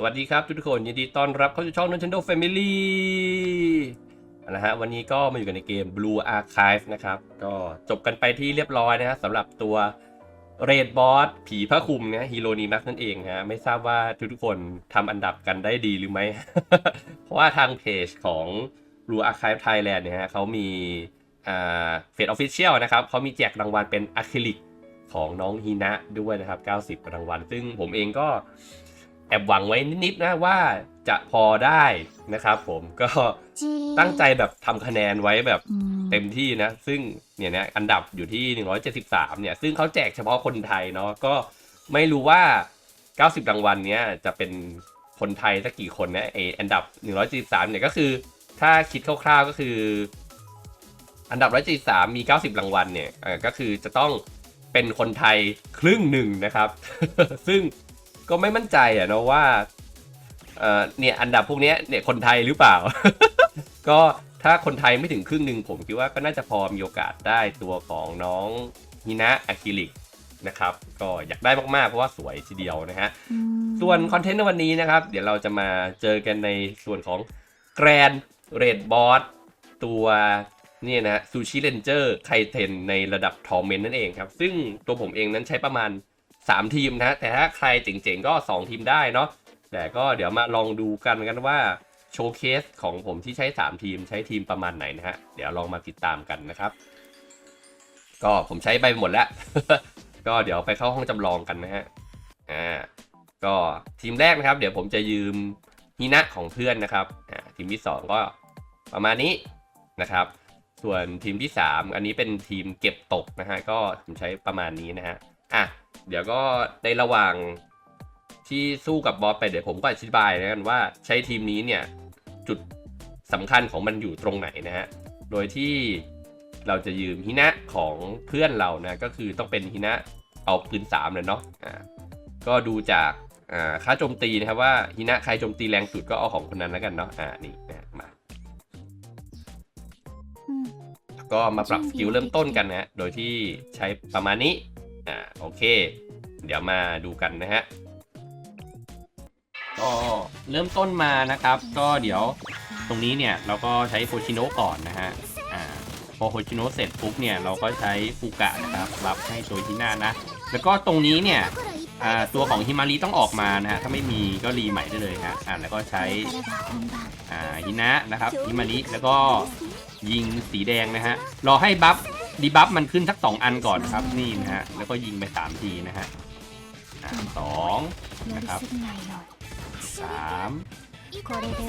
สวัสดีครับทุกคนยินดีต้อนรับเข้าสู่ช่อง Nintendo Family นะฮะวันนี้ก็มาอยู่กันในเกม Blue Archive นะครับ ก็จบกันไปที่เรียบร้อยนะฮะสำหรับตัว Red Boss ผีผ้าคลุมเนี่ยฮีโร่นีมักนั่นเองฮะไม่ทราบว่าทุกๆคนทำอันดับกันได้ดีหรือไม่ เพราะว่าทางเพจของ Blue Archive Thailand เนี่ยฮะเขามีอ่าเฟซออฟฟิเชียลนะครับเขามีแจกรางวัลเป็นอะคริลิกของน้องฮีนะด้วยนะครับ 90 รางวัล ซึ่งผมเองก็ แอบหวังไว้นิดๆนะว่าจะพอได้นะครับผมก็ตั้งใจแบบทำคะแนนไว้แบบเต็มที่นะ ซึ่งเนี่ยนะอันดับอยู่ที่ 173 เนี่ย ซึ่งเขาแจกเฉพาะคนไทยเนาะก็ไม่รู้ว่า 90 รางวัลเนี้ยจะเป็นคนไทยสักกี่คนนะไออันดับ 173 เนี่ยก็คือ ถ้าคิดคร่าวๆก็คือ อันดับ 173 มี 90 รางวัลเนี่ยเอ่อก็คือจะต้องเป็นคนไทยครึ่งหนึ่งนะครับ ซึ่ง ก็ไม่มั่นใจอะเนาะว่าเอ่อเนี่ยอันดับพวกเนี้ยเนี่ยคนไทยหรือเปล่า ก็ถ้าคนไทยไม่ถึงครึ่งหนึ่งผมคิดว่าก็น่าจะพอมีโอกาสได้ตัวของน้องฮินะอะคิลิกนะครับ ก็อยากได้มากๆ เพราะว่าสวยทีเดียวนะฮะ ส่วนคอนเทนต์ในวันนี้นะครับ เดี๋ยวเราจะมาเจอกันในส่วนของแกรนเรดบอสตัวเนี่ยนะซูชิเลนเจอร์ไคเทนในระดับทอร์เมนนั่นเองครับ ซึ่งตัวผมเองนั้นใช้ประมาณ 3 ทีมนะ แต่ถ้าใครเจ๋งๆก็ 2 ทีมได้เนาะแต่ก็เดี๋ยวมาลองดูกันกันว่าโชว์เคสของผมที่ใช้ 3 ทีมใช้ทีมประมาณไหนนะฮะ เดี๋ยวลองมาติดตามกันนะครับ ก็ผมใช้ไปหมดแล้ว ก็เดี๋ยวไปเข้าห้องจำลองกันนะฮะอ่าก็ทีมแรกนะครับ เดี๋ยวผมจะยืมฮินะของเพื่อนนะครับอ่าทีมที่ 2 ก็ประมาณนี้นะครับ ส่วนทีมที่ 3 อันนี้เป็นทีมเก็บตกนะฮะก็ผมใช้ประมาณนี้นะฮะอะ เดี๋ยวก็ในระหว่างที่สู้กับบอสไปเดี๋ยวผมก็อธิบายนะกันว่าใช้ทีมนี้เนี่ยจุดสำคัญของมันอยู่ตรงไหนนะฮะ โดยที่เราจะยืมฮินะของเพื่อนเรานะ ก็คือต้องเป็นฮินะเอาปืนสามเลยเนาะอ่าก็ดูจากอ่าค่าโจมตีนะครับว่าฮินะใครโจมตีแรงสุดก็เอาของคนนั้นแล้วกันเนาะอ่านี่นะมาก็มาปรับสกิลเริ่มต้นกันนะฮะโดยที่ใช้ประมาณนี้ อ่าโอเค เดี๋ยวมาดูกันนะฮะก็เริ่มต้นมานะครับ ก็เดี๋ยวตรงนี้เนี่ยเราก็ใช้โคชิโนก่อนนะฮะอ่าพอโคชิโนเสร็จปุ๊บเนี่ยเราก็ใช้ฟูกะนะครับรับให้ตัวที่หน้านะ แล้วก็ตรงนี้เนี่ยอ่าตัวของฮิมารีต้องออกมานะฮะถ้าไม่มีก็รีใหม่ได้เลยฮะอ่าแล้วก็ใช้อ่าฮินะนะครับฮิมาริแล้วก็ยิงสีแดงนะฮะรอให้บัฟ ดีบัฟมันขึ้นสักสองอันก่อนครับนี่นะฮะแล้วก็ยิงไปสามทีนะฮะสองนะครับสาม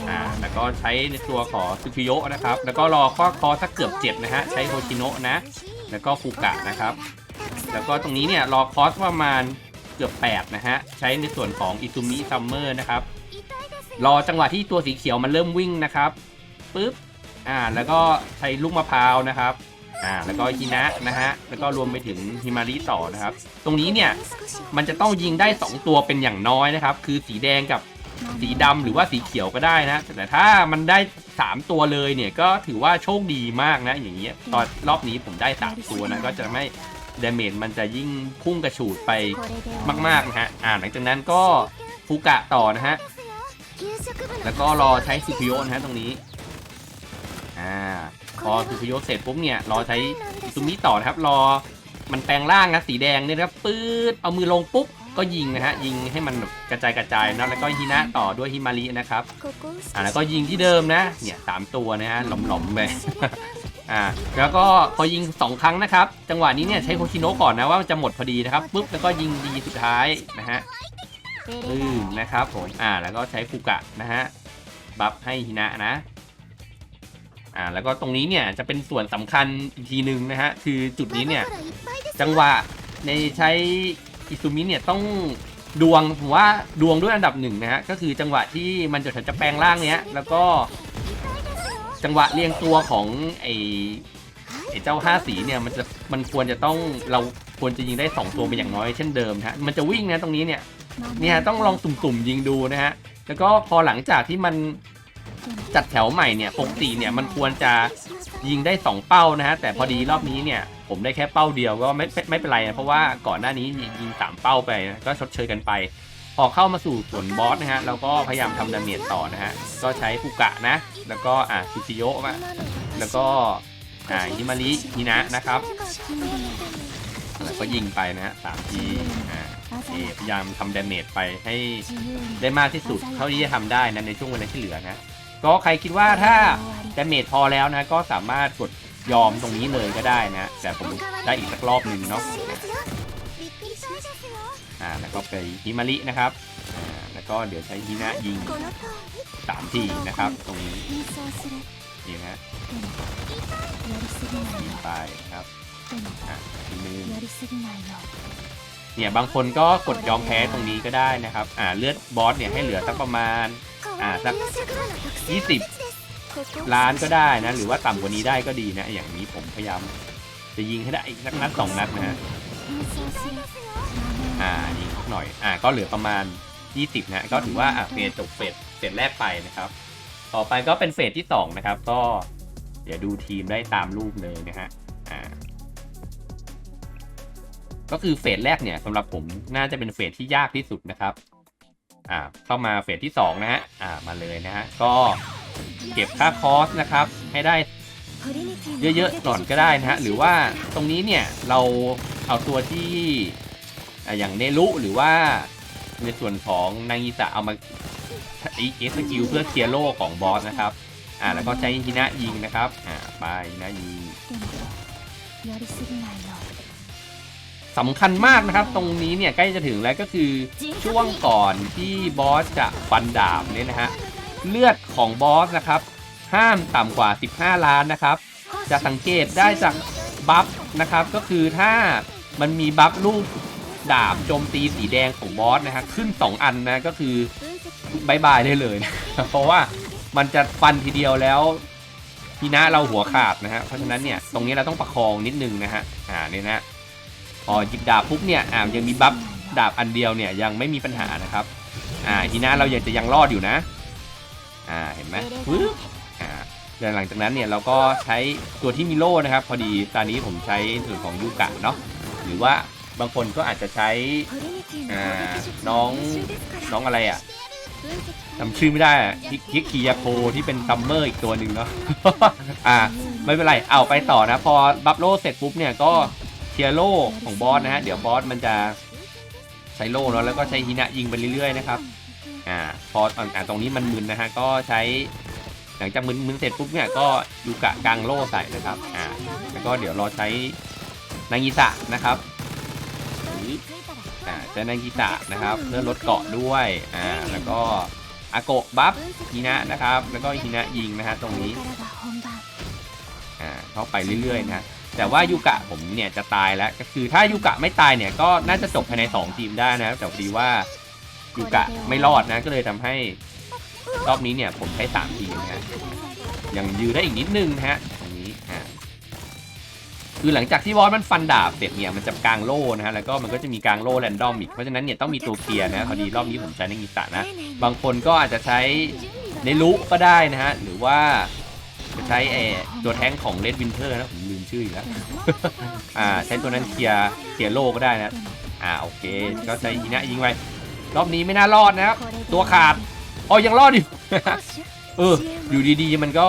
อ่าแล้วก็ใช้ในตัวของซูคิโยะนะครับ แล้วก็รอข้อคอสักเกือบเจ็ดนะฮะใช้โฮชิโนะนะ แล้วก็ฟูกะนะครับ แล้วก็ตรงนี้เนี่ยรอคอสประมาณเกือบ8นะฮะใช้ในส่วนของอิซูมิซัมเมอร์นะครับรอจังหวะที่ตัวสีเขียวมันเริ่มวิ่งนะครับปุ๊บอ่าแล้วก็ใช้ลูกมะพร้าวนะครับ อ่าแล้วก็ฮินะนะฮะแล้วก็รวมไปถึงฮิมาริต่อนะครับ ตรงนี้เนี่ยมันจะต้องยิงได้ 2 ตัวเป็นอย่างน้อยนะครับ คือสีแดงกับสีดำหรือว่าสีเขียวก็ได้นะแต่ถ้ามันได้ 3 ตัวเลยเนี่ยก็ถือว่าโชคดีมากนะอย่างเงี้ยตอนรอบนี้ผมได้ 3 ตัวนะก็จะไม่ดาเมจมันจะยิ่งพุ่งกระฉูดไปมากๆนะฮะอ่าหลังจากนั้นก็ฟูกะต่อนะฮะแล้วก็รอใช้ซูพิโยนะฮะตรงนี้อ่า พอซูพิโยเสร็จปุ๊บเนี่ยรอใช้อิซูมิต่อนะครับ รอมันแปลงร่างนะสีแดงเนี่ยนะครับปื๊ดเอามือลงปุ๊บก็ยิงนะฮะยิงให้มันแบบกระจายกระจายนะแล้วก็ฮินะต่อด้วยฮิมารินะครับอ่าแล้วก็ยิงที่เดิมนะเนี่ยสามตัวนะฮะหลอมๆไปอ่าแล้วก็พอยิงสองครั้งนะครับ จังหวะนี้เนี่ยใช้โคชิโนะก่อนนะว่ามันจะหมดพอดีนะครับปุ๊บแล้วก็ยิงดีสุดท้ายนะฮะอืมนะครับผมอ่าแล้วก็ใช้ฟูกะนะฮะบัฟให้ฮินะนะ อ่าแล้วก็ตรงนี้เนี่ยจะเป็นส่วนสำคัญอีกทีหนึ่งนะฮะคือจุดนี้เนี่ยจังหวะในใช้อิซูมิเนี่ยต้องดวงผมว่าดวงด้วยอันดับหนึ่งนะฮะก็คือจังหวะที่มันจะจะแปลงร่างเนี้ยแล้วก็ จังหวะเรียงตัวของไอไอเจ้าห้าสีเนี่ยมันจะมันควรจะต้องเราควรจะยิงได้สองตัวเป็นอย่างน้อยเช่นเดิมนะฮะมันจะวิ่งนะตรงนี้เนี่ยเนี่ยต้องลองตุ่มๆยิงดูนะฮะแล้วก็พอหลังจากที่มัน จัดแถวใหม่เนี่ยปกติเนี่ยมันควรจะยิงได้ 2 เป้านะฮะแต่พอดีรอบนี้เนี่ยผมได้แค่เป้าเดียวก็ไม่ไม่เป็นไรนะเพราะว่าก่อนหน้านี้ยิงสามเป้าไปก็ชดเชยกันไป พอเข้ามาสู่ส่วนบอสนะฮะเราก็พยายามทำดาเมจต่อนะฮะก็ใช้ฟุกะนะ แล้วก็อ่าซูชิโยะมาแล้วก็อ่าฮิมาริฮินะนะครับแล้วก็ยิงไปนะฮะสามทีอ่าพยายามทำดาเมจไปให้ได้มากที่สุดเท่าที่จะทำได้นะในช่วงเวลาที่เหลือนะ ก็ใครคิดว่าถ้าดาเมจพอแล้วนะ ก็สามารถกดยอมตรงนี้เลยก็ได้นะ แต่ผมได้อีกสักรอบหนึ่งเนาะอ่าแล้วก็ไปฮิมารินะครับอ่าแล้วก็เดี๋ยวใช้ฮินะยิงสามทีนะครับ ตรงนี้นี่นะยิงไปนะครับอ่าทีนึงเนี่ยบางคนก็กดยอมแพ้ตรงนี้ก็ได้นะครับ อ่าเลือดบอสเนี่ยให้เหลือสักประมาณ อ่าสัก 20 ล้านก็ได้นะ หรือว่าต่ำกว่านี้ได้ก็ดีนะ อย่างนี้ผมพยายามจะยิงให้ได้อีกสักนัดสองนัดนะฮะอ่ายิงสักหน่อย อ่าก็เหลือประมาณ 20 นะ ก็ถือว่าอะเฟสจบเฟสเฟสแรกไปนะครับ ต่อไปก็เป็นเฟสที่ 2 นะครับ ก็เดี๋ยวดูทีมได้ตามรูปเลยนะฮะอ่าก็คือเฟสแรกเนี่ยสำหรับผมน่าจะเป็นเฟสที่ยากที่สุดนะครับ อ่าเข้ามาเฟสที่ 2 นะฮะอ่ามาเลยนะฮะก็เก็บค่าคอสนะครับให้ได้เยอะๆก่อนก็ได้นะฮะหรือว่าตรงนี้เนี่ยเราเอาตัวที่ออย่างเนรุหรือว่าในส่วนของนางอีสะเอามาอีเอสกิลเพื่อเคลียร์โลกของบอสนะครับอ่าแล้วก็ใช้ฮินะยิงนะครับอ่าไปฮินะยิง สำคัญมากนะครับ ตรงนี้เนี่ยใกล้จะถึงแล้วก็คือช่วงก่อนที่บอสจะฟันดาบเนี่ยนะฮะเลือดของบอสนะครับ ห้ามต่ำกว่า 15 ล้านนะครับ จะสังเกตได้จากบัฟนะครับก็คือถ้ามันมีบัฟลูกดาบโจมตีสีแดงของบอสนะฮะขึ้น 2 อันนะก็คือบายบายได้เลยนะเพราะว่ามันจะฟันทีเดียวแล้วพีนะเราหัวขาดนะฮะเพราะฉะนั้นเนี่ยตรงนี้เราต้องประคองนิดนึงนะฮะอ่าเนี่ยนะ พอหยิบดาบปุ๊บเนี่ยอ่ายังมีบัฟดาบอันเดียวเนี่ยยังไม่มีปัญหานะครับอ่าทีนะเรายังจะยังรอดอยู่นะอ่าเห็นไหมปึ๊บอ่าแล้วหลังจากนั้นเนี่ยเราก็ใช้ตัวที่มีโล่นะครับ พอดีตอนนี้ผมใช้ส่วนของยูกะเนาะหรือว่าบางคนก็อาจจะใช้อ่าน้องน้องอะไรอะจำชื่อไม่ได้อะฮิฮิคิยาโคที่เป็นซัมเมอร์อีกตัวหนึ่งเนาะอ่าไม่เป็นไรเอาไปต่อนะ พอบัฟโล่เสร็จปุ๊บเนี่ยก็ ลียร์โล่ของบอสนะฮะ เดี๋ยวบอสมันจะใช้โล่เนาะแล้วก็ใช้ฮินะยิงไปเรื่อยๆนะครับอ่าพออ่าตรงนี้มันมึนนะฮะก็ใช้หลังจากมึนมึนเสร็จปุ๊บเนี่ยก็ยูกะกางโล่ใส่นะครับอ่าแล้วก็เดี๋ยวรอใช้นางกีสะนะครับอ่าใช้นางกีสะนะครับเพื่อลดเกาะด้วยอ่าแล้วก็อาโกะบัฟฮินะนะครับ แล้วก็ฮินะยิงนะฮะตรงนี้อ่าเข้าไปเรื่อยๆนะ แต่ว่ายูกะผมเนี่ยจะตายแล้วก็คือถ้ายูกะไม่ตายเนี่ยก็น่าจะจบภายใน 2 ทีมได้นะแต่ดีว่ายูกะไม่รอดนะก็เลยทำให้รอบนี้เนี่ยผมใช้สามทีมนะฮะยังยืนได้อีกนิดนึงนะฮะตรงนี้อ่าคือหลังจากที่บอสมันฟันดาบเสร็จเนี่ยมันจะกลางโล่นะฮะแล้วก็มันก็จะมีกลางโล่แรนดอมอีกเพราะฉะนั้นเนี่ยต้องมีตัวเคลียร์นะพอดีรอบนี้ผมใช้ในงิตะนะบางคนก็อาจจะใช้ในลุก็ได้นะฮะหรือว่าจะใช้เอตัวแท้งของเลดวินเทอร์นะผม ชื่ออีกแล้ว อ่าใช้ตัวนั้นเคลียร์เคลียร์โลก็ได้นะอ่าโอเคก็ใช้ยีนะยิงไปรอบนี้ไม่น่ารอดนะครับ ตัวขาดอ๋อยังรอดอยู่ เออ อยู่ดีๆ มันก็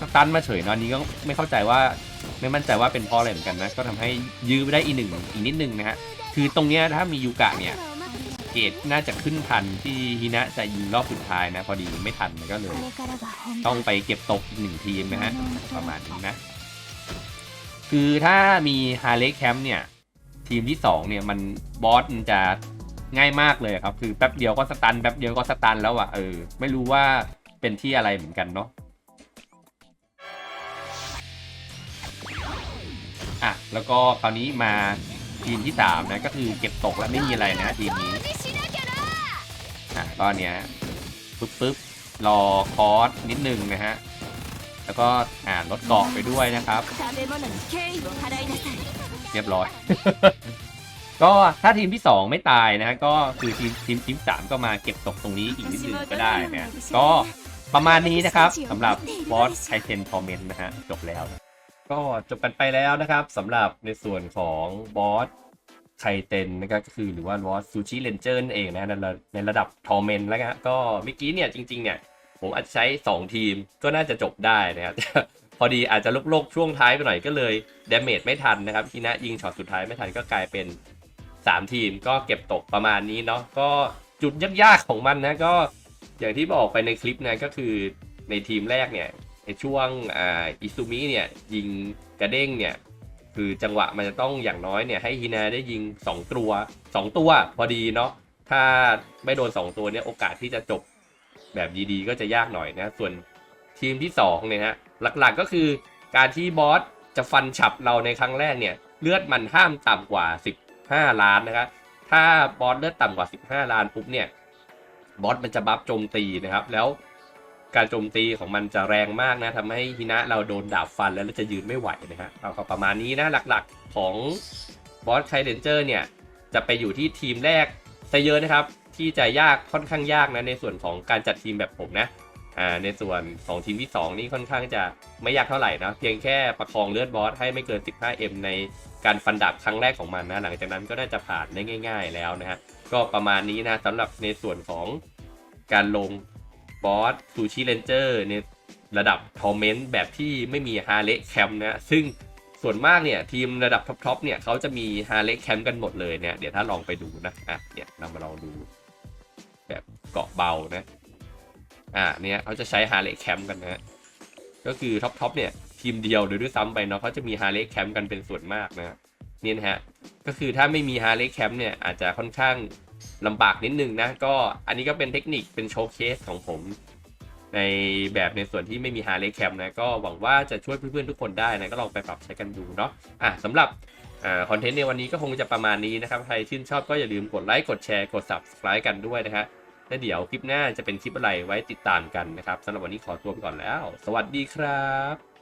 สตันมาเฉยเนอะนนี้ก็ไม่เข้าใจว่าไม่มั่นใจว่าเป็นเพราะอะไรเหมือนกันนะ ก็ทำให้ยื้อไปได้อีกหนึ่งอีกนิดนึงนะฮะ คือตรงเนี้ยถ้ามียูกะเนี่ยเกตน่าจะขึ้นทันที่ฮินะจะยิงรอบสุดท้ายนะ พอดีไม่ทันมันก็เลย ต้องไปเก็บตกอีกหนึ่งทีมนะฮะประมาณนี้นะ คือถ้ามีฮาร์เลย์แคมป์เนี่ย ทีมที่สองเนี่ย มันบอสมันจะง่ายมากเลยครับ คือแป๊บเดียวก็สตันแป๊บเดียวก็สตันแล้วอะเออ ไม่รู้ว่าเป็นที่อะไรเหมือนกันเนาะอะ แล้วก็คราวนี้มาทีมที่สามนะ ก็คือเก็บตกแล้วไม่มีอะไรนะทีมนี้อะก็เนี้ยปึ๊บปึ๊บรอคอร์สนิดนึงนะฮะ แล้วก็อ่าลดเกาะไปด้วยนะครับ เรียบร้อย ก็ถ้าทีมที่ 2 ไม่ตายนะฮะก็คือทีมทีมทีมสามก็มาเก็บตกตรงนี้อีกนิดนึงก็ได้นะก็ประมาณนี้นะครับสำหรับบอสไทเทนคอมเมนต์นะฮะจบแล้ว ก็จบกันไปแล้วนะครับสำหรับในส่วนของบอสไทไคเตนนะครับก็คือหรือว่าวอสซูชิเลนเจอร์นั่นเองนะในระในระดับทอร์เมนแล้วก็ก็เมื่อกี้เนี่ยจริงๆเนี่ย ผมอาจจะใช้ 2 ทีมก็น่าจะจบได้นะครับพอดีอาจจะลุกๆช่วงท้ายไปหน่อยก็เลยเดเมจไม่ทันนะครับทีนะยิงช็อตสุดท้ายไม่ทันก็กลายเป็น 3 ทีมก็เก็บตกประมาณนี้เนาะก็จุดยากๆของมันนะก็อย่างที่บอกไปในคลิปนะก็คือในทีมแรกเนี่ยในช่วงอ่าอิซูมิเนี่ยยิงกระเด้งเนี่ยคือจังหวะมันจะต้องอย่างน้อยเนี่ยให้ฮินาได้ยิง 2 ตัว 2 ตัวพอดีเนาะถ้าไม่โดน 2 ตัวเนี่ยโอกาสที่จะจบ แบบดีๆ ก็จะยากหน่อยนะ ส่วนทีมที่2เนี่ยฮะหลักๆก็คือการที่บอสจะฟันฉับเราในครั้งแรกเนี่ยเลือดมันห้ามต่ำกว่า 15 ล้านนะครับถ้าบอสเลือดต่ำกว่า 15 ล้านปุ๊บเนี่ยบอสมันจะบัฟโจมตีนะครับ แล้วการโจมตีของมันจะแรงมากนะทำให้ฮินะเราโดนดาบฟันแล้วเราจะยืนไม่ไหวนะฮะเอาก็ประมาณนี้นะหลักๆของบอสไคเดนเจอร์เนี่ยจะไปอยู่ที่ทีมแรกซะเยอะนะครับ ที่จะยากค่อนข้างยากนะในส่วนของการจัดทีมแบบผมนะอ่าในส่วนของทีมที่ 2 นี่ค่อนข้างจะไม่ยากเท่าไหร่นะเพียงแค่ประคองเลือดบอสให้ไม่เกิน 15M ในการฟันดาบครั้งแรกของมันนะหลังจากนั้นก็น่าจะผ่านได้ง่าย ๆ แล้วนะฮะก็ประมาณนี้นะสำหรับในส่วนของการลงบอสซูชิเลนเจอร์ในระดับทอร์เมนต์แบบที่ไม่มีฮาเ e แคมนะซึ่งส่วนมากเนี่ยทีมระดับท็อปๆเนี่ยเขาจะมีฮาเ e แคมกันหมดเลยเนี่ยเดี๋ยวถ้าลองไปดูนะอะเนี่ยเรามาลองดู แบบเกาะเบานะ อะเนี่ยเขาจะใช้ฮาเ e แคมกันนะ ก็คือท็อปๆเนี่ยทีมเดียวโดยด้วยซ้ำไปเนาะเขาจะมีฮาเ e แคมกันเป็นส่วนมากนะนี่นะฮะก็คือถ้าไม่มีฮาเ e แคมเนี่ยอาจจะค่อนข้างลำบากนิดนึงนะก็อันนี้ก็เป็นเทคนิคเป็นโชว์เคสของผมในแบบในส่วนที่ไม่มีฮาร์เลย์แคมนะก็หวังว่าจะช่วยเพื่อนๆทุกคนได้นะก็ลองไปปรับใช้กันดูเนาะอะสำหรับ คอนเทนต์ในวันนี้ก็คงจะประมาณนี้นะครับ ใครชื่นชอบก็อย่าลืมกดไลค์ กดแชร์ กด subscribe กันด้วยนะฮะแล้วเดี๋ยวคลิปหน้าจะเป็นคลิปอะไรไว้ติดตามกันนะครับสำหรับวันนี้ขอตัวไปก่อนแล้ว สวัสดีครับ